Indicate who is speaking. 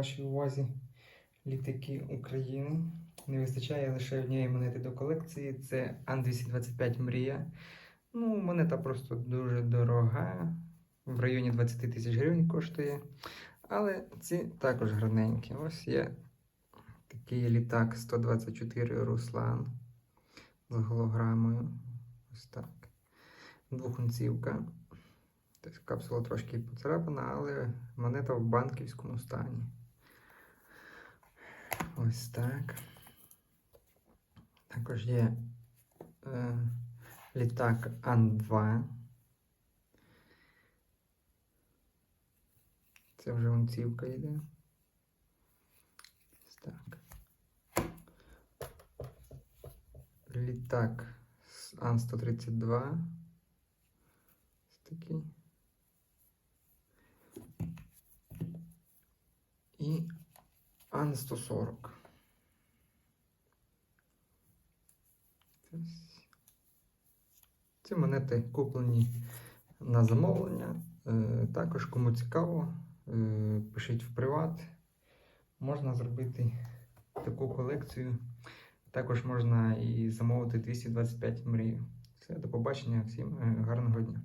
Speaker 1: вашій увазі літаки України. Не вистачає лише однієї монети до колекції. Це Ан-225 Мрія. Ну, монета просто дуже дорога. В районі 20 тисяч гривень коштує. Але ці також гарненькі. Ось є такий літак 124 Руслан з голограмою. Ось так. Двохунцівка. Тобто капсула трошки поцарапана, але монета в банківському стані. Ось так. Також є е, літак Ан-2. Це вже унцівка йде. Ось так. Літак з Ан-132. Ось такий. І Ан-140. Ці монети куплені на замовлення. Е, Також, кому цікаво, е, пишіть в приват. Можна зробити таку колекцію. Також можна і замовити 225 мрію. Все, до побачення, всім е, гарного дня.